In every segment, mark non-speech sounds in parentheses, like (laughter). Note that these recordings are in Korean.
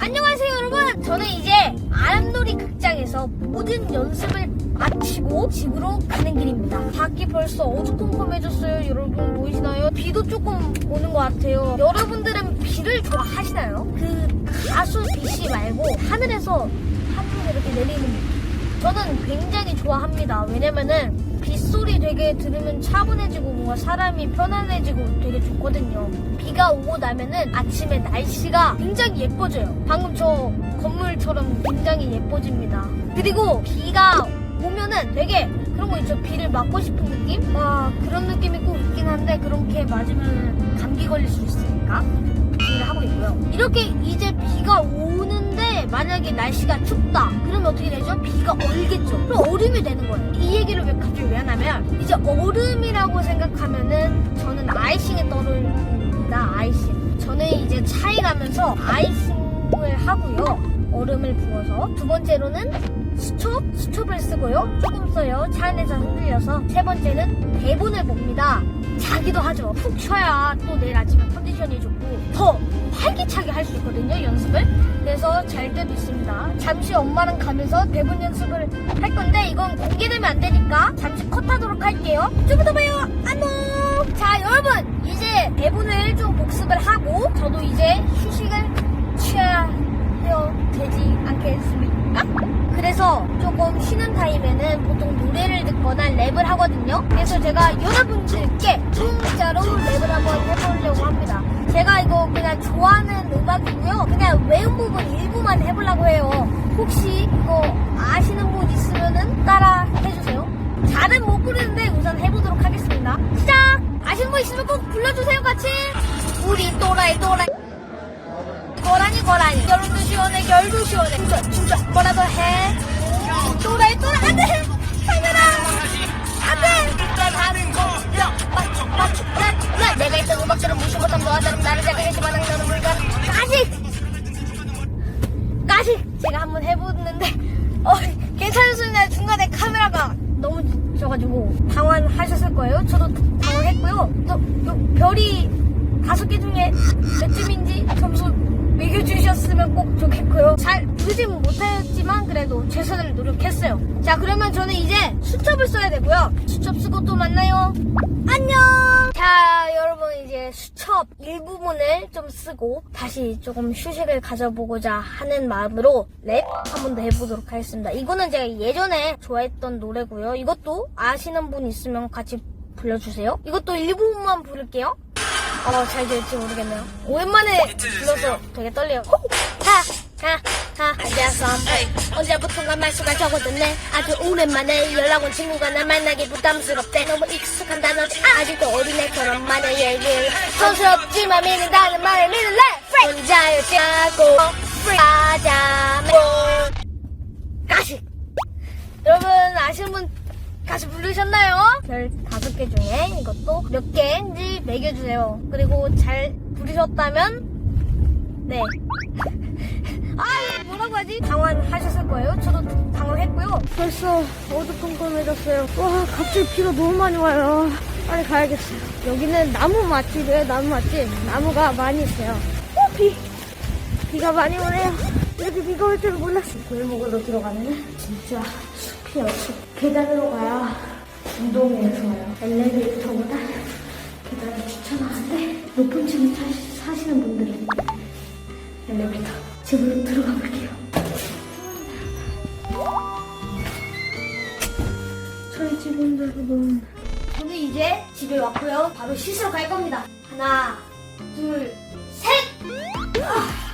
안녕하세요 여러분. 저는 이제 아람놀이 극장에서 모든 연습을 마치고 집으로 가는 길입니다. 밖이 벌써 어두컴컴해졌어요. 여러분 보이시나요? 비도 조금 오는 것 같아요. 여러분들은 비를 좋아하시나요? 그 가수 비씨 말고 하늘에서 하늘에 이렇게 내리는 비. 저는 굉장히 좋아합니다. 왜냐면은 빗소리 되게 들으면 차분해지고 뭔가 사람이 편안해지고 되게 좋거든요. 비가 오고 나면은 아침에 날씨가 굉장히 예뻐져요. 방금 저 건물처럼 굉장히 예뻐집니다. 그리고 비가 오면은 되게 그런 거 있죠. 비를 맞고 싶은 느낌? 와 그런 느낌이 꼭 있긴 한데 그렇게 맞으면 감기 걸릴 수 있으니까 하고 있고요. 이렇게 이제 비가 오는데 만약에 날씨가 춥다. 그러면 어떻게 되죠? 비가 얼겠죠. 그럼 얼음이 되는 거예요. 이 얘기를 왜 갑자기 왜 하냐면 이제 얼음이라고 생각하면은 저는 아이싱에 떠오릅니다. 아이싱. 저는 이제 차에 가면서 아이싱을 하고요. 얼음을 부어서 두 번째로는 수첩, 수첩을 쓰고요. 조금 써요. 차 안에서 흔들려서 세 번째는 대본을 봅니다. 자기도 하죠. 푹 쉬어야 또 내일 아침에 컨디션이 좋고 더 활기차게 할 수 있거든요. 연습을. 그래서 잘 때도 있습니다. 잠시 엄마랑 가면서 대본 연습을 할 건데 이건 공개되면 안 되니까 잠시 컷하도록 할게요. 좀 이따 봐요. 안녕. 자 여러분 이제 대본을 좀 복습을 하고 저도 이제 휴식을 취해야. 되지 않겠습니까? 그래서 조금 쉬는 타임에는 보통 노래를 듣거나 랩을 하거든요. 그래서 제가 여러분들께 진짜로 랩을 한번 해보려고 합니다. 제가 이거 그냥 좋아하는 음악이고요. 그냥 외운 부분 일부만 해보려고 해요. 혹시 이거 아시는 분 있으면은 따라 해주세요. 잘은 못 부르는데 우선 해보도록 하겠습니다. 시작! 아시는 분 있으면 꼭 불러주세요, 같이! 우리 또라이 또라이 고라니 고라니. 여름도 시원해 겨울도 시원해. 진짜 진짜 뭐라도 해? 또라이 또라이. 안돼. 하늘아 안돼. 일단 하는 거야 맞추 맞추 나 내가 있던 음악들은 무시 못한 너와처럼 나를 자극했지만 너는 불가. 가식 가식 제가 한번 해보는데. 어 괜찮으셨나요 중간에 카메라가 너무 져가지고 당황하셨을 거예요. 저도 당황했고요. 또, 또 별이 다섯 개 중에 몇 점인지 점수 매겨주셨으면 꼭 좋겠고요. 잘 부르진 못했지만 그래도 최선을 노력했어요. 자 그러면 저는 이제 수첩을 써야 되고요. 수첩 쓰고 또 만나요. 안녕. 자 여러분 이제 수첩 일부분을 좀 쓰고 다시 조금 휴식을 가져보고자 하는 마음으로 랩 한번 더 해보도록 하겠습니다. 이거는 제가 예전에 좋아했던 노래고요. 이것도 아시는 분 있으면 같이 불러주세요. 이것도 일부분만 부를게요. 어, 잘 될지 모르겠네요. 오랜만에 불러서 되게 떨려요. 하, 하, 하, 앉아서 언제부턴가 말수가 적어졌네. 아주 오랜만에 연락 온 친구가 날 만나기 부담스럽대. 너무 익숙한 단어지. 아직도 어린애처럼 말해 얘기를. 촌스럽지만 믿는다는 말을 믿을래. 혼자였지하고 하자. 가식. 여러분 아시는 분 같이 부르셨나요? 별 다섯 개 중에 이것도 몇 개인지 매겨주세요. 그리고 잘 부르셨다면 네. (laughs) 아 이거 뭐라고 하지? 당황하셨을 거예요. 저도 당황했고요. 벌써 어두컴컴해졌어요. 와 갑자기 비가 너무 많이 와요. 빨리 가야겠어요. 여기는 나무 맛집이에요. 나무 맛집. 나무가 많이 있어요. 어 비. 비가 많이 오네요. 이렇게 비가 올 줄 몰랐어요. 골목으로 들어가면 진짜 숲이에요, 숲. 계단으로 가야 운동에 좋아요. 엘리베이터보다 계단을 추천하는데 높은 층에 사, 사시 는 분들은 엘리베이터 집으로 들어가 볼게요. 저희 집은 여러분 저는 이제 집에 왔고요. 바로 씻으러 갈 겁니다. 하나, 둘, 셋! 아.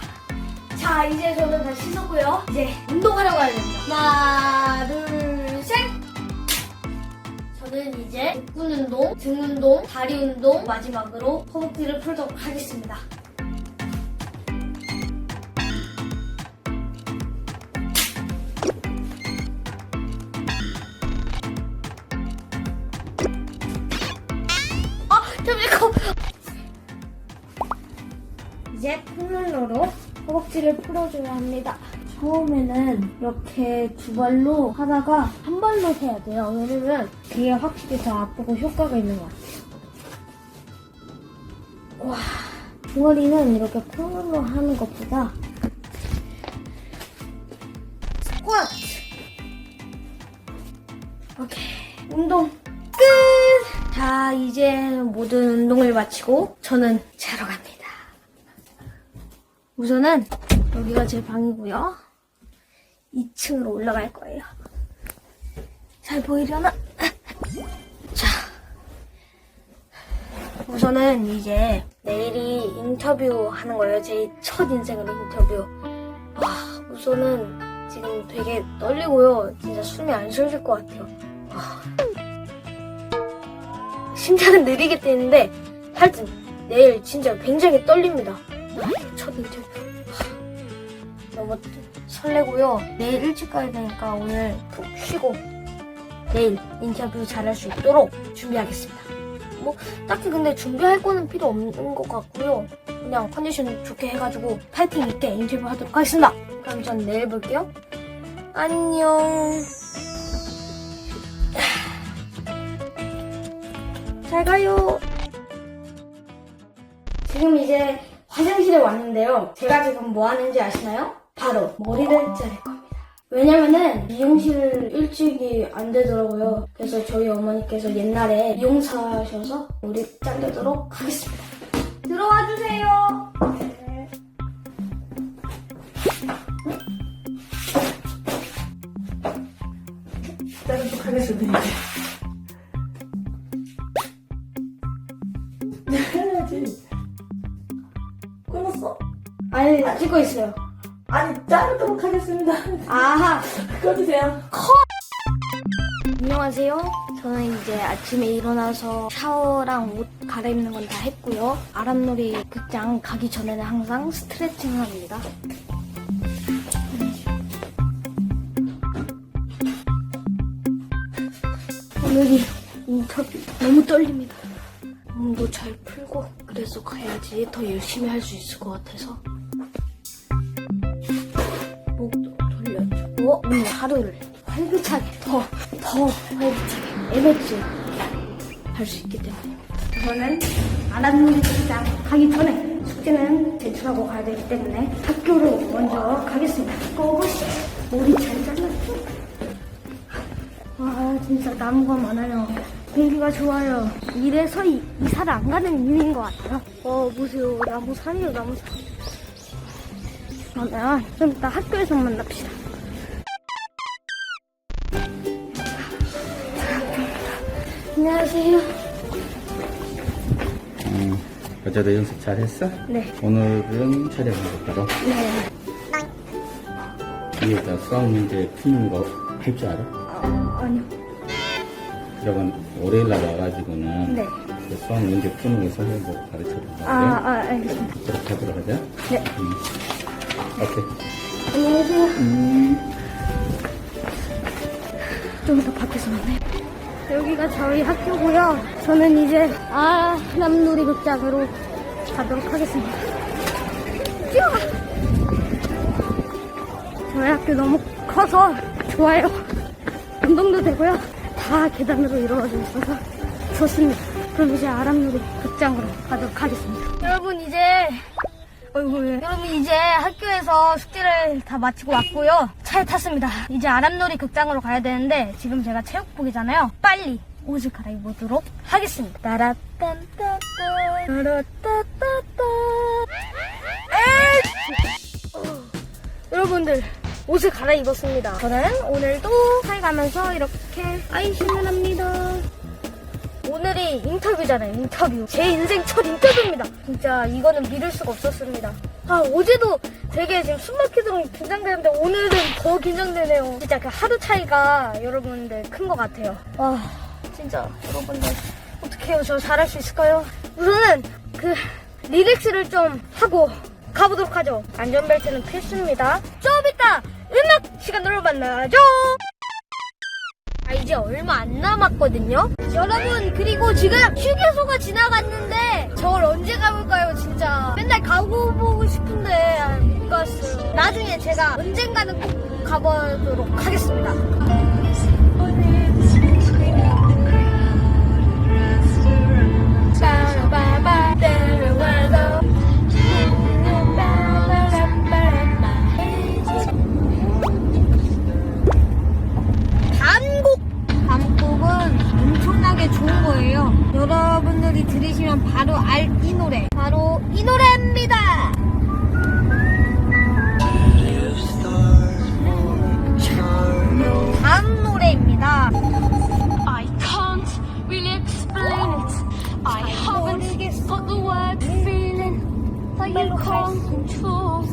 자, 이제 저는 다 씻었고요. 이제 운동하러 가야 됩니다. 하나, 둘, 셋! 저는 이제 복근 운동, 등 운동, 다리 운동, 마지막으로 허벅지를 풀도록 하겠습니다. 아, 잠시만. 이제 폼롤러로 껍질을 풀어줘야 합니다. 처음에는 이렇게 두 발로 하다가 한 발로 해야 돼요. 왜냐면 그게 확실히 더 아프고 효과가 있는 것 같아요. 와, 종아리는 이렇게 폰으로 하는 것보다 스쿼트! 오케이, 운동 끝! 자, 이제 모든 운동을 마치고 저는 자러 갑니다. 우선은 여기가 제 방이고요. 2층으로 올라갈 거예요. 잘 보이려나? (laughs) 자, 우선은 이제 내일이 인터뷰 하는 거예요. 제 첫 인생으로 인터뷰. 와, 우선은 지금 되게 떨리고요. 진짜 숨이 안 쉬어질 것 같아요. 와. 심장은 느리게 뛰는데 하여튼 내일 진짜 굉장히 떨립니다. 와, 첫 인터뷰. 와, 너무 설레고요. 내일 일찍 가야 되니까 오늘 푹 쉬고 내일 인터뷰 잘할 수 있도록 준비하겠습니다. 뭐 딱히 근데 준비할 거는 필요 없는 것 같고요. 그냥 컨디션 좋게 해가지고 파이팅 있게 인터뷰 하도록 하겠습니다. 그럼 전 내일 볼게요. 안녕. 잘 가요. 지금 이제 화장실에 왔는데요. 제가 지금 뭐 하는지 아시나요? 바로 머리를 자를 겁니다. 왜냐면은 미용실을 일찍이 안 되더라고요. 그래서 저희 어머니께서 옛날에 미용사셔서 머리 자르도록 하겠습니다. 들어와 주세요. 네. 자르도록 하겠습니다. 아니 찍고 있어요. 아니, 자르도록 하겠습니다. 아하. (laughs) 꺼주세요. 안녕하세요. 저는 이제 아침에 일어나서 샤워랑 옷 갈아입는 건 다 했고요. 아람놀이 극장 가기 전에는 항상 스트레칭을 합니다. 오늘이 인터뷰 너무 떨립니다. 몸도 잘 풀고 그래서 가야지 더 열심히 할 수 있을 것 같아서 돌려주고 오늘 하루를 활기차게 더, 더 활기차게 에너지 할 수 있기 때문에 저는 아람놀이 극장 가기 전에 숙제는 제출하고 가야 되기 때문에 학교로 먼저 가겠습니다. 고고씨 머리 잘 잘랐죠? 와 진짜 나무가 많아요. 공기가 좋아요. 이래서 이, 이사를 안 가는 이유인 것 같아요. 어 보세요 나무 산이요 나무 산. 그러면 좀 이따 학교에서 만납시다. 안녕하세요. 음, 어제도 연습 잘했어? 네. 오늘은 촬영하고 바로 네. 수학 문제 푸는 거 할 줄 알아? 어, 아니요. 그러면 월요일 날 와가지고는 네. 그 수학 문제 푸는 거 선생님 가르쳐 줄 아, 아, 알겠습니다. 그렇게 하도록 하자. 네. 음. 오케이. 안녕하세요. 음. 좀 이따 밖에서 만나요. 여기가 저희 학교고요. 저는 이제 아남놀이 극장으로 가도록 하겠습니다. 뛰어! 저희 학교 너무 커서 좋아요. 운동도 되고요. 다 계단으로 이루어져 있어서 좋습니다. 그럼 이제 아람놀이 극장으로 가도록 하겠습니다. 여러분 이제 어이구, 여러분 이제 학교에서 숙제를 다 마치고 왔고요. 차에 탔습니다. 이제 아람놀이 극장으로 가야 되는데 지금 제가 체육복이잖아요. 빨리 옷을 갈아입도록 하겠습니다. 따라딴따따 따라따따따 여러분들 옷을 갈아입었습니다. 저는 오늘도 차에 가면서 이렇게 아이싱을 합니다. 오늘이 인터뷰잖아요, 인터뷰. 제 인생 첫 인터뷰입니다. 진짜 이거는 믿을 수가 없었습니다. 아, 어제도 되게 지금 숨 막히도록 긴장되는데 오늘은 더 긴장되네요. 진짜 그 하루 차이가 여러분들 큰 것 같아요. 와, 진짜 여러분들 어떻게 해요? 저 잘할 수 있을까요? 우선은 그 리렉스를 좀 하고 가보도록 하죠. 안전벨트는 필수입니다. 좀 이따 음악 시간으로 만나죠. 아, 이제 얼마 안 남았거든요? 여러분, 그리고 지금 휴게소가 지나갔는데, 저걸 언제 가볼까요, 진짜? 맨날 가고 보고 싶은데, 못 갔어요. 나중에 제가 언젠가는 꼭 가보도록 하겠습니다. 노래 좋은 거예요. 여러분들이 들으시면 바로 알 이 노래. 바로 이 노래입니다. 다음 노래입니다. I can't really explain it. I haven't got the word feeling that you can't control.